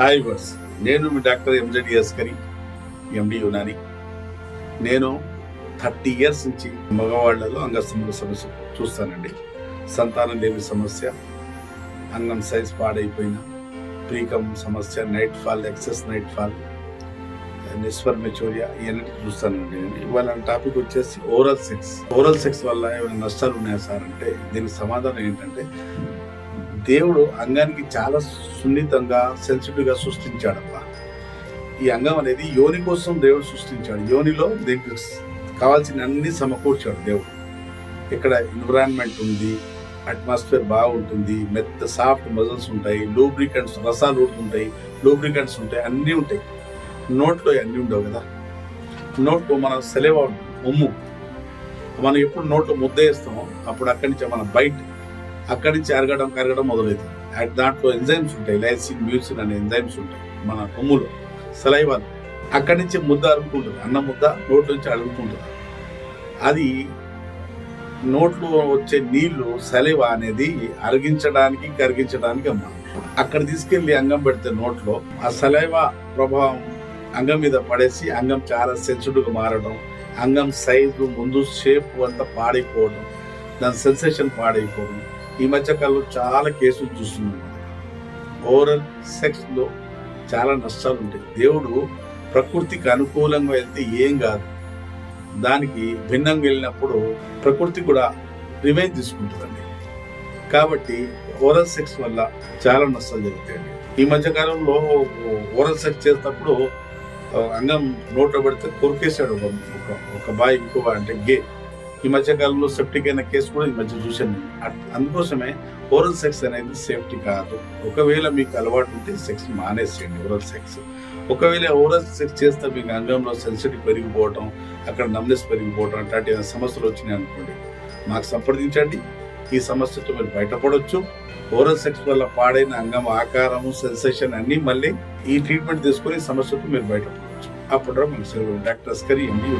Hi verse నేను మీ doctor ఎంజెడి Askari ఎండి యునాని నేను thirty years నుంచి మగవాళ్ళలో అంగస్తంభ సమస్య చూస్తానండి. సంతానం లేని సమస్య అంగం సైజ్ పాడైపోయిన ప్రీకం సమస్య night fall excess night fall నిస్వర్ మెచోరియా ఇవన్నీ చూస్తానండి నేను. ఇవాళ టాపిక్ వచ్చేసి ఓరల్ సెక్స్ ఓరల్ సెక్స్ వల్ల ఏమైనా నష్టాలు ఉన్నాయా సార్ అంటే దీనికి సమాధానం ఏంటంటే దేవుడు అంగానికి చాలా సున్నితంగా సెన్సిటివ్గా సృష్టించాడబ్బా. ఈ అంగం అనేది యోని కోసం దేవుడు సృష్టించాడు. యోనిలో దీనికి కావాల్సిన అన్ని సమకూర్చాడు దేవుడు. ఇక్కడ ఎన్విరాన్మెంట్ ఉంది అట్మాస్ఫియర్ బాగుంటుంది మెత్త సాఫ్ట్ మజిల్స్ ఉంటాయి లూబ్రికెంట్స్ రసాలు ఉంటాయి లూబ్రికెంట్స్ ఉంటాయి అన్నీ ఉంటాయి. నోట్లో అన్నీ ఉండవు కదా. నోట్లో మన సెలవు ఉమ్ము మనం ఎప్పుడు నోట్లో ముద్ద వేస్తామో అప్పుడు అక్కడి నుంచి మన బయట అక్కడి నుంచి అరగడం కరగడం మొదలవుతుంది అట్ దాంట్లో ఎంజైమ్స్ ఉంటాయి. లైసిన్ మ్యూసిన్ అనే ఎంజైమ్స్ ఉంటాయి మన కొమ్ములో. సలైవాలు అక్కడి నుంచి ముద్ద అరుగుతుంటుంది అన్న ముద్ద నోట్లో నుంచి అడుగుతుంటుంది అది నోట్లో వచ్చే నీళ్ళు సలైవ అనేది అరిగించడానికి కరిగించడానికి అమ్మ. అక్కడ తీసుకెళ్ళి అంగం పెడితే నోట్లో ఆ సలైవ ప్రభావం అంగం మీద పడేసి అంగం చాలా సెన్సిటివ్గా మారడం అంగం సైజు ముందు షేప్ అంతా పాడైపోవడం దాని సెన్సేషన్ పాడైపోవడం ఈ మధ్య కాలంలో చాలా కేసులు చూస్తున్నాం. ఓరల్ సెక్స్లో చాలా నష్టాలు ఉంటాయి. దేవుడు ప్రకృతికి అనుకూలంగా వెళ్తే ఏం కాదు. దానికి భిన్నంగా వెళ్ళినప్పుడు ప్రకృతి కూడా రివెంజ్ తీసుకుంటుందండి. కాబట్టి ఓరల్ సెక్స్ వల్ల చాలా నష్టాలు జరుగుతాయండి. ఈ మధ్య కాలంలో ఓరల్ సెక్స్ చేసినప్పుడు అంగం నోట్లో పెడితే కొరికేశాడు ఒక ఒక- బాయ్ ఇంకో అంటే గే. ఈ మధ్య కాలంలో సెప్టిక్ అయిన కేసు కూడా ఈ మధ్య చూశాను. అందుకోసమే ఓరల్ సెక్స్ అనేది సేఫ్టీ కాదు. ఒకవేళ మీకు అలవాటు ఉంటే సెక్స్ మానేసేయండి ఓరల్ సెక్స్ ఒకవేళ ఓరల్ సెక్స్ చేస్తే మీకు అంగంలో సెన్సిటివ్ పెరిగిపోవటం అక్కడ నమ్నెస్ పెరిగిపోవటం అట్లాంటి సమస్యలు వచ్చినాయి అనుకోండి మాకు సంప్రదించండి. ఈ సమస్యతో మీరు బయటపడవచ్చు ఓరల్ సెక్స్ వల్ల పాడైన అంగం ఆకారము సెన్సేషన్ అన్నీ మళ్ళీ ఈ ట్రీట్మెంట్ తీసుకొని సమస్యతో మీరు బయటపడవచ్చు అప్పుడు మనకు డాక్టర్ అస్కరి ఎండి